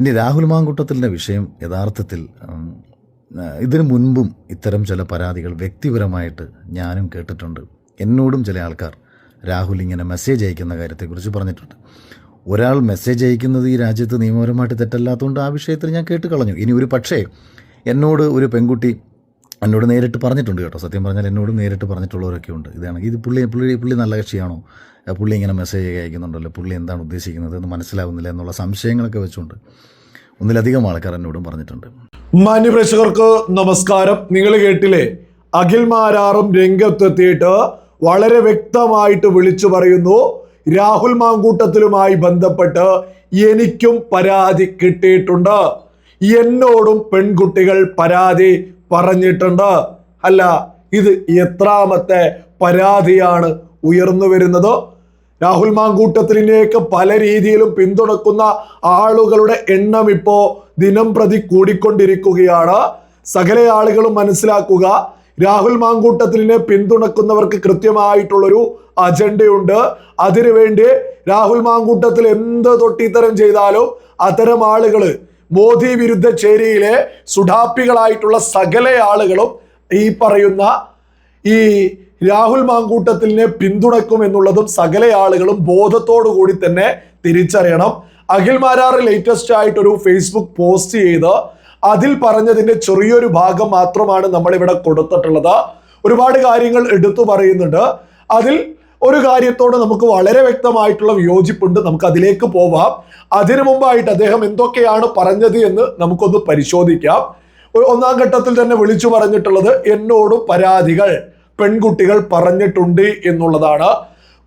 ഇനി രാഹുൽ മാങ്കുട്ടത്തിലിന്റെ വിഷയം യഥാർത്ഥത്തിൽ ഇതിനു മുൻപും ഇത്തരം ചില പരാതികൾ വ്യക്തിപരമായിട്ട് ഞാനും കേട്ടിട്ടുണ്ട്. എന്നോടും ചില ആൾക്കാർ രാഹുൽ ഇങ്ങനെ മെസ്സേജ് അയക്കുന്ന കാര്യത്തെക്കുറിച്ച് പറഞ്ഞിട്ടുണ്ട്. ഒരാൾ മെസ്സേജ് അയക്കുന്നത് ഈ രാജ്യത്ത് നിയമപരമായിട്ട് തെറ്റല്ലാത്തതുകൊണ്ട് ആ വിഷയത്തിൽ ഞാൻ കേട്ട് കളഞ്ഞു ഇനി ഒരു പക്ഷേ എന്നോട് ഒരു പെൺകുട്ടി എന്നോട് നേരിട്ട് പറഞ്ഞിട്ടുണ്ട് കേട്ടോ. സത്യം പറഞ്ഞാൽ എന്നോട് നേരിട്ട് പറഞ്ഞിട്ടുള്ളവരൊക്കെ ഉണ്ട്. ഇതാണെങ്കിൽ ഇത് പുള്ളി പുള്ളി പുള്ളി നല്ല കക്ഷിയാണോ? പുള്ളി ഇങ്ങനെ മെസ്സേജ് അയക്കുന്നുണ്ടല്ലോ. പുള്ളി എന്താണ് ഉദ്ദേശിക്കുന്നത് എന്ന് മനസ്സിലാവുന്നില്ല എന്നുള്ള സംശയങ്ങളൊക്കെ വെച്ചുകൊണ്ട് ഒന്നിലധികം ആൾക്കാർ എന്നോടും പറഞ്ഞിട്ടുണ്ട്. മാന്യപ്രേക്ഷകർക്ക് നമസ്കാരം. നിങ്ങൾ കേട്ടില്ലേ? അഖിൽ മാരാറും രംഗത്തെത്തിയിട്ട് വളരെ വ്യക്തമായിട്ട് വിളിച്ചു പറയുന്നു. രാഹുൽ മാങ്കൂട്ടത്തിലുമായി ബന്ധപ്പെട്ട് എനിക്കും പരാതി കിട്ടിയിട്ടുണ്ട്. എന്നോടും പെൺകുട്ടികൾ പരാതി പറഞ്ഞിട്ടുണ്ട്. അല്ല ഇത് എത്രാമത്തെ പരാതിയാണ് ഉയർന്നു വരുന്നത്? രാഹുൽ മാങ്കൂട്ടത്തിലേക്ക് പല രീതിയിലും പിന്തുണക്കുന്ന ആളുകളുടെ എണ്ണം ഇപ്പോ ദിനം പ്രതി കൂടിക്കൊണ്ടിരിക്കുകയാണ്. സകല ആളുകളും മനസ്സിലാക്കുക രാഹുൽ മാങ്കൂട്ടത്തിലിനെ പിന്തുണക്കുന്നവർക്ക് കൃത്യമായിട്ടുള്ളൊരു അജണ്ടയുണ്ട്. അതിനുവേണ്ടി രാഹുൽ മാങ്കൂട്ടത്തിൽ എന്ത് തൊട്ടിത്തരം ചെയ്താലും അത്തരം ആളുകൾ മോദി വിരുദ്ധ ചേരിയിലെ സുഡാപ്പികളായിട്ടുള്ള സകല ആളുകളും ഈ പറയുന്ന ഈ രാഹുൽ മാങ്കൂട്ടത്തിലിനെ പിന്തുണക്കും എന്നുള്ളതും സകല ആളുകളും ബോധത്തോടു കൂടി തന്നെ തിരിച്ചറിയണം. അഖിൽ മാരാർ ലേറ്റസ്റ്റ് ആയിട്ടൊരു ഫേസ്ബുക്ക് പോസ്റ്റ് ചെയ്ത് അതിൽ പറഞ്ഞതിന്റെ ചെറിയൊരു ഭാഗം മാത്രമാണ് നമ്മളിവിടെ കൊടുത്തിട്ടുള്ളത്. ഒരുപാട് കാര്യങ്ങൾ എടുത്തു പറയുന്നുണ്ട്. അതിൽ ഒരു കാര്യത്തോട് നമുക്ക് വളരെ വ്യക്തമായിട്ടുള്ള വിയോജിപ്പുണ്ട്. നമുക്ക് അതിലേക്ക് പോവാം. അതിനു മുമ്പായിട്ട് അദ്ദേഹം എന്തൊക്കെയാണ് പറഞ്ഞത് എന്ന് നമുക്കൊന്ന് പരിശോധിക്കാം. ഒന്നാം ഘട്ടത്തിൽ തന്നെ വിളിച്ചു പറഞ്ഞിട്ടുള്ളത് എന്നോട് പരാതികൾ പെൺകുട്ടികൾ പറഞ്ഞിട്ടുണ്ട് എന്നുള്ളതാണ്.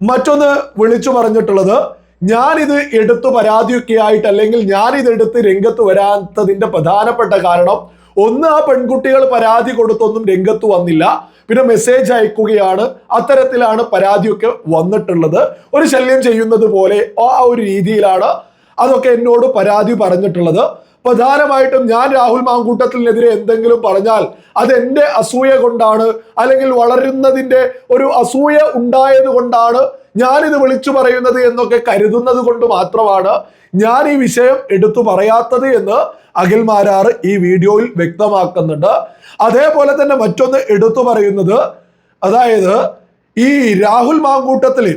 മറ്റൊന്ന് വിളിച്ചു പറഞ്ഞിട്ടുള്ളത് ഞാനിത് എടുത്തു പരാതിയൊക്കെ ആയിട്ട് അല്ലെങ്കിൽ ഞാനിത് എടുത്ത് രംഗത്ത് വരാത്തതിന്റെ പ്രധാനപ്പെട്ട കാരണം ഒന്ന് ആ പെൺകുട്ടികൾ പരാതി കൊടുത്തൊന്നും രംഗത്ത് വന്നില്ല. പിന്നെ മെസ്സേജ് അയക്കുകയാണ്. അത്തരത്തിലാണ് പരാതിയൊക്കെ വന്നിട്ടുള്ളത്. ഒരു ശല്യം ചെയ്യുന്നത് പോലെ ആ ഒരു രീതിയിലാണ് അതൊക്കെ എന്നോട് പരാതി പറഞ്ഞിട്ടുള്ളത്. പ്രധാനമായിട്ടും ഞാൻ രാഹുൽ മാങ്കൂട്ടത്തിനെതിരെ എന്തെങ്കിലും പറഞ്ഞാൽ അത് എന്റെ അസൂയ കൊണ്ടാണ് അല്ലെങ്കിൽ വളരുന്നതിന്റെ ഒരു അസൂയ ഉണ്ടായത് കൊണ്ടാണ് ഞാനിത് വിളിച്ചു പറയുന്നത് എന്നൊക്കെ കരുതുന്നത് കൊണ്ട് മാത്രമാണ് ഞാൻ ഈ വിഷയം എടുത്തു പറയാത്തത് എന്ന് അഖിൽ മാരാർ ഈ വീഡിയോയിൽ വ്യക്തമാക്കുന്നുണ്ട്. അതേപോലെ തന്നെ മറ്റൊന്ന് എടുത്തു പറയുന്നത് അതായത് ഈ രാഹുൽ മാങ്കൂട്ടത്തിൽ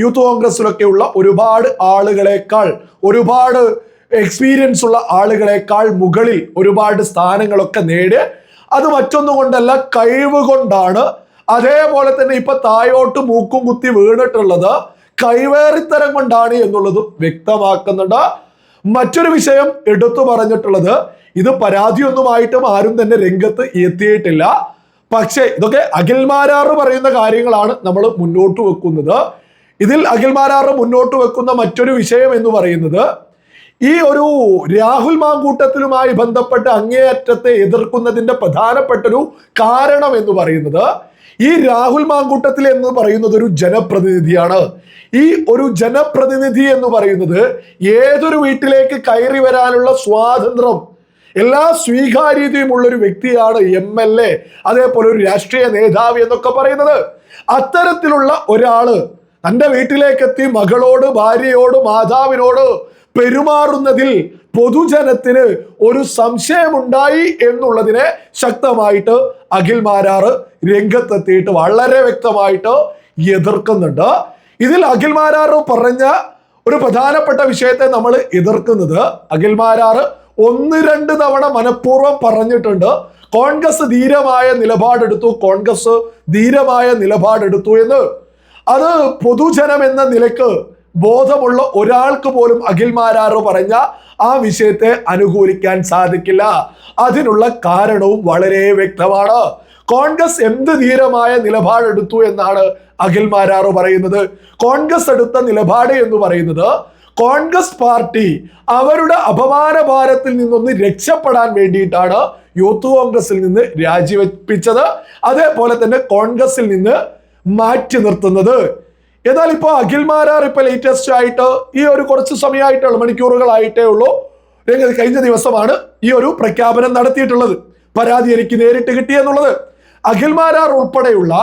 യൂത്ത് കോൺഗ്രസിലൊക്കെയുള്ള ഒരുപാട് ആളുകളെക്കാൾ ഒരുപാട് എക്സ്പീരിയൻസ് ഉള്ള ആളുകളെക്കാൾ മുകളിൽ ഒരുപാട് സ്ഥാനങ്ങളൊക്കെ നേടി. അത് മറ്റൊന്നും കൊണ്ടല്ല കഴിവ് കൊണ്ടാണ്. അതേപോലെ തന്നെ ഇപ്പൊ തായോട്ട് മൂക്കും കുത്തി വീണിട്ടുള്ളത് കൈവേറിത്തരം കൊണ്ടാണ് എന്നുള്ളതും വ്യക്തമാക്കുന്നുണ്ട്. മറ്റൊരു വിഷയം എടുത്തു പറഞ്ഞിട്ടുള്ളത് ഇത് പരാതിയൊന്നുമായിട്ടും ആരും തന്നെ രംഗത്ത് എത്തിയിട്ടില്ല. പക്ഷേ ഇതൊക്കെ അഖിൽമാരാറ് പറയുന്ന കാര്യങ്ങളാണ് നമ്മൾ മുന്നോട്ട് വെക്കുന്നത്. ഇതിൽ അഖിൽമാരാറ് മുന്നോട്ട് വെക്കുന്ന മറ്റൊരു വിഷയം എന്ന് പറയുന്നത് ഈ ഒരു രാഹുൽ മാങ്കൂട്ടത്തിലുമായി ബന്ധപ്പെട്ട് അങ്ങേയറ്റത്തെ എതിർക്കുന്നതിന്റെ പ്രധാനപ്പെട്ടൊരു കാരണം എന്ന് പറയുന്നത് ഈ രാഹുൽ മാങ്കൂട്ടത്തിൽ എന്ന് പറയുന്നത് ഒരു ജനപ്രതിനിധിയാണ്. ഈ ഒരു ജനപ്രതിനിധി എന്ന് പറയുന്നത് ഏതൊരു വീട്ടിലേക്ക് കയറി വരാനുള്ള സ്വാതന്ത്ര്യം എല്ലാ സ്വീകാര്യതയും ഉള്ള ഒരു വ്യക്തിയാണ് എം എൽ എ അതേപോലെ ഒരു രാഷ്ട്രീയ നേതാവ് എന്നൊക്കെ പറയുന്നത്. അത്തരത്തിലുള്ള ഒരാൾ തന്റെ വീട്ടിലേക്കെത്തി മകളോട് ഭാര്യയോട് മാതാവിനോട് പെരുമാറുന്നതിൽ പൊതുജനത്തിന് ഒരു സംശയമുണ്ടായി എന്നുള്ളതിനെ ശക്തമായിട്ട് അഖിൽ മാരാറ് രംഗത്തെത്തിയിട്ട് വളരെ വ്യക്തമായിട്ട് എതിർക്കുന്നുണ്ട്. ഇതിൽ അഖിൽ മാരാറ് പറഞ്ഞ ഒരു പ്രധാനപ്പെട്ട വിഷയത്തെ നമ്മൾ എതിർക്കുന്നത് അഖിൽ മാരാറ് ഒന്ന് രണ്ട് തവണ മനഃപൂർവം പറഞ്ഞിട്ടുണ്ട്. കോൺഗ്രസ് ധീരമായ നിലപാടെടുത്തു കോൺഗ്രസ് ധീരമായ നിലപാടെടുത്തു എന്ന്. അത് പൊതുജനം എന്ന നിലയ്ക്ക് ബോധമുള്ള ഒരാൾക്ക് പോലും അഖിൽ മാരാറ് പറഞ്ഞ ആ വിഷയത്തെ അനുകൂലിക്കാൻ സാധിക്കില്ല. അതിനുള്ള കാരണവും വളരെ വ്യക്തമാണ്. കോൺഗ്രസ് എന്ത് ധീരമായ നിലപാടെടുത്തു എന്നാണ് അഖിൽ മാരാറ് പറയുന്നത്. കോൺഗ്രസ് എടുത്ത നിലപാട് എന്ന് പറയുന്നത് കോൺഗ്രസ് പാർട്ടി അവരുടെ അപമാന ഭാരത്തിൽ നിന്നൊന്ന് രക്ഷപ്പെടാൻ വേണ്ടിയിട്ടാണ് യൂത്ത് കോൺഗ്രസിൽ നിന്ന് രാജിവെപ്പിച്ചത്. അതേപോലെ തന്നെ കോൺഗ്രസിൽ നിന്ന് മാറ്റി നിർത്തുന്നത്. എന്നാൽ ഇപ്പോൾ അഖിൽ മാരാർ ഇപ്പോൾ ലേറ്റസ്റ്റ് ആയിട്ട് ഈ ഒരു കുറച്ച് സമയമായിട്ടുള്ള മണിക്കൂറുകളായിട്ടേ ഉള്ളൂ. രംഗത്ത് കഴിഞ്ഞ ദിവസമാണ് ഈ ഒരു പ്രഖ്യാപനം നടത്തിയിട്ടുള്ളത്. പരാതി എനിക്ക് നേരിട്ട് കിട്ടിയെന്നുള്ളത് അഖിൽ മാരാർ ഉൾപ്പെടെയുള്ള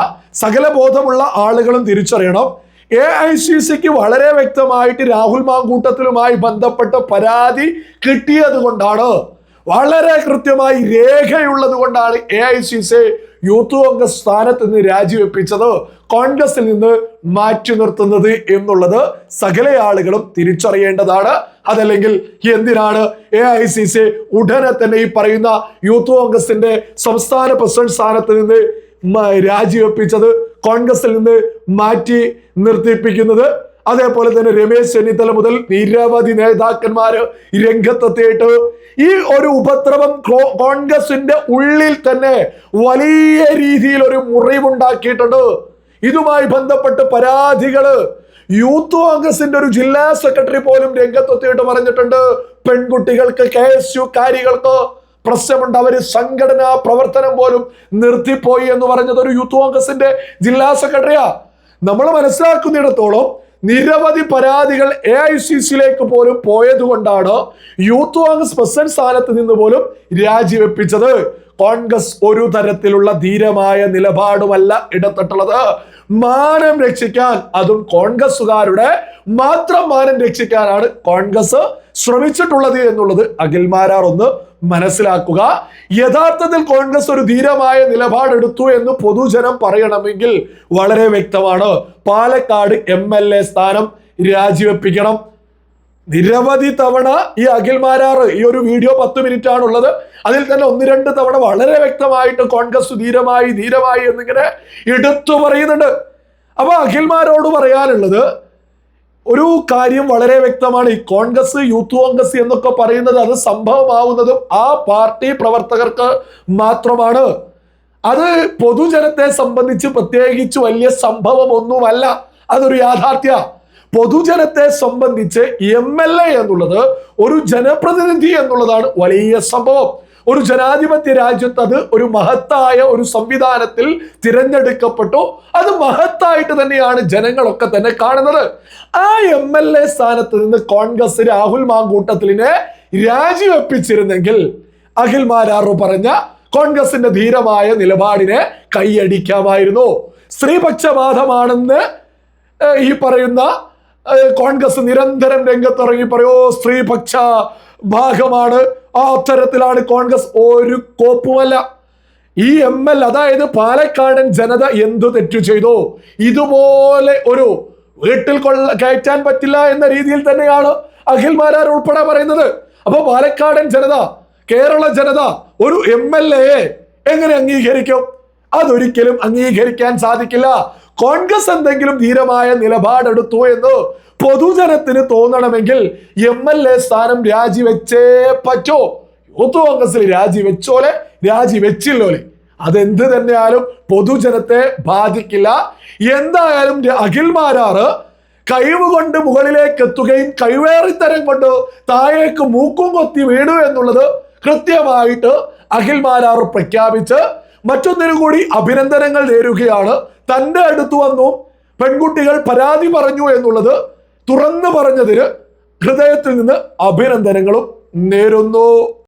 സകല ബോധമുള്ള ആളുകളും തിരിച്ചറിയണം. എ ഐ സി സിക്ക് വളരെ വ്യക്തമായിട്ട് രാഹുൽ മാങ്കൂട്ടത്തിലുമായി ബന്ധപ്പെട്ട പരാതി കിട്ടിയത് കൊണ്ടാണ് വളരെ കൃത്യമായി രേഖയുള്ളത് കൊണ്ടാണ് A I C C youth Congress സ്ഥാനത്ത് നിന്ന് രാജിവെപ്പിച്ചത് കോൺഗ്രസിൽ നിന്ന് മാറ്റി നിർത്തുന്നത് എന്നുള്ളത് സകല ആളുകളും തിരിച്ചറിയേണ്ടതാണ്. അതല്ലെങ്കിൽ എന്തിനാണ് എ ഐ സി സി ഉടനെ തന്നെ ഈ പറയുന്ന യൂത്ത് കോൺഗ്രസിന്റെ സംസ്ഥാന പ്രസിഡന്റ് സ്ഥാനത്ത് നിന്ന് രാജിവെപ്പിച്ചത് കോൺഗ്രസിൽ നിന്ന് മാറ്റി നിർത്തിപ്പിക്കുന്നത്? അതേപോലെ തന്നെ രമേശ് ചെന്നിത്തല മുതൽ നിരവധി നേതാക്കന്മാര് രംഗത്തെത്തിയിട്ട് ഈ ഒരു ഉപദ്രവം കോൺഗ്രസിന്റെ ഉള്ളിൽ തന്നെ വലിയ രീതിയിൽ ഒരു മുറിവുണ്ടാക്കിയിട്ടുണ്ട്. ഇതുമായി ബന്ധപ്പെട്ട് പരാതികൾ യൂത്ത് കോൺഗ്രസിന്റെ ഒരു ജില്ലാ സെക്രട്ടറി പോലും രംഗത്തെത്തിയിട്ട് പറഞ്ഞിട്ടുണ്ട്. പെൺകുട്ടികൾക്ക് കെ എസ് യു കാരികൾക്ക് പ്രശ്നമുണ്ട്. അവർ സംഘടനാ പ്രവർത്തനം പോലും നിർത്തിപ്പോയി എന്ന് പറഞ്ഞത് ഒരു യൂത്ത് കോൺഗ്രസിന്റെ ജില്ലാ സെക്രട്ടറിയാ. നമ്മൾ മനസ്സിലാക്കുന്നിടത്തോളം നിരവധി പരാതികൾ എ ഐ സി സിയിലേക്ക് പോലും പോയത് കൊണ്ടാണ് യൂത്ത് കോൺഗ്രസ് പ്രസിഡന്റ് സ്ഥാനത്ത് നിന്ന് പോലും രാജിവെപ്പിച്ചത്. കോൺഗ്രസ് ഒരു തരത്തിലുള്ള ധീരമായ നിലപാടുമല്ല എടുത്തിട്ടുള്ളത് മാനം രക്ഷിക്കാൻ അതും കോൺഗ്രസുകാരുടെ മാത്രം മാനം രക്ഷിക്കാനാണ് കോൺഗ്രസ് ശ്രമിച്ചിട്ടുള്ളത് എന്നുള്ളത് അഖിൽമാരാർ ഒന്ന് മനസ്സിലാക്കുക. യഥാർത്ഥത്തിൽ കോൺഗ്രസ് ഒരു ധീരമായ നിലപാടെടുത്തു എന്ന് പൊതുജനം പറയണമെങ്കിൽ വളരെ വ്യക്തമാണ്. പാലക്കാട് എം എൽ എ സ്ഥാനം രാജിവെപ്പിക്കണം. നിരവധി തവണ ഈ അഖിൽ മാരാറ് ഈ ഒരു വീഡിയോ പത്ത് മിനിറ്റ് ആണുള്ളത് അതിൽ തന്നെ ഒന്ന് രണ്ട് തവണ വളരെ വ്യക്തമായിട്ട് കോൺഗ്രസ് ധീരമായി ധീരമായി എന്നിങ്ങനെ എടുത്തു പറയുന്നുണ്ട്. അപ്പൊ അഖിൽമാരോട് പറയാനുള്ളത് ഒരു കാര്യം വളരെ വ്യക്തമാണ്. ഈ കോൺഗ്രസ് യൂത്ത് കോൺഗ്രസ് എന്നൊക്കെ പറയുന്നത് അത് സംഭവമാവുന്നതും ആ പാർട്ടി പ്രവർത്തകർക്ക് മാത്രമാണ്. അത് പൊതുജനത്തെ സംബന്ധിച്ച് പ്രത്യേകിച്ച് വലിയ സംഭവമൊന്നുമല്ല. അതൊരു യാഥാർത്ഥ്യ. പൊതുജനത്തെ സംബന്ധിച്ച് എം എൽ എ എന്നുള്ളത് ഒരു ജനപ്രതിനിധി എന്നുള്ളതാണ് വലിയ സംഭവം. ഒരു ജനാധിപത്യ രാജ്യത്ത് അത് ഒരു മഹത്തായ ഒരു സംവിധാനത്തിൽ തിരഞ്ഞെടുക്കപ്പെട്ടു. അത് മഹത്തായിട്ട് തന്നെയാണ് ജനങ്ങളൊക്കെ തന്നെ കാണുന്നത്. ആ എം എൽ എ സ്ഥാനത്ത് നിന്ന് കോൺഗ്രസ് രാഹുൽ മാങ്കൂട്ടത്തിലിനെ രാജിവെപ്പിച്ചിരുന്നെങ്കിൽ അഖിൽ മാരാറു പറഞ്ഞ കോൺഗ്രസിന്റെ ധീരമായ നിലപാടിനെ കൈയടിക്കാമായിരുന്നു. സ്ത്രീപക്ഷപാതമാണെന്ന് ഈ പറയുന്ന കോൺഗ്രസ് നിരന്തരം രംഗത്തിറങ്ങി പറയോ സ്ത്രീപക്ഷ ഭാഗമാണ്. ആ കോൺഗ്രസ് ഒരു കോപ്പുമല്ല. ഈ എം എൽ അതായത് പാലക്കാടൻ ജനത എന്തു തെറ്റു ചെയ്തു? ഇതുപോലെ ഒരു വീട്ടിൽ കൊള്ള കയറ്റാൻ പറ്റില്ല എന്ന രീതിയിൽ തന്നെയാണ് അഖിൽ മാരാർ ഉൾപ്പെടെ പറയുന്നത്. അപ്പൊ പാലക്കാടൻ ജനത കേരള ജനത ഒരു എം എൽ എ എങ്ങനെ അംഗീകരിക്കും? അതൊരിക്കലും അംഗീകരിക്കാൻ സാധിക്കില്ല. കോൺഗ്രസ് എന്തെങ്കിലും ധീരമായ നിലപാടെടുത്തു എന്ന് പൊതുജനത്തിന് തോന്നണമെങ്കിൽ എം എൽ എ സ്ഥാനം രാജിവെച്ചേ പറ്റോ. യൂത്ത് കോൺഗ്രസിൽ രാജിവെച്ചോലെ? രാജിവെച്ചില്ലോലെ? അതെന്ത് തന്നെയാലും പൊതുജനത്തെ ബാധിക്കില്ല. എന്തായാലും അഖിൽമാരാറ് കഴിവ് കൊണ്ട് മുകളിലേക്ക് എത്തുകയും കഴിവേറിത്തരം കൊണ്ട് താഴേക്ക് മൂക്കും കൊത്തി വീണു എന്നുള്ളത് കൃത്യമായിട്ട് അഖിൽമാരാർ പ്രഖ്യാപിച്ച് മറ്റൊന്നിനു കൂടി അഭിനന്ദനങ്ങൾ നേരുകയാണ്. തന്റെ അടുത്ത് വന്നു പെൺകുട്ടികൾ പരാതി പറഞ്ഞു എന്നുള്ളത് തുറന്നു പറഞ്ഞതിന് ഹൃദയത്തിൽ നിന്ന് അഭിനന്ദനങ്ങളും നേരുന്നു.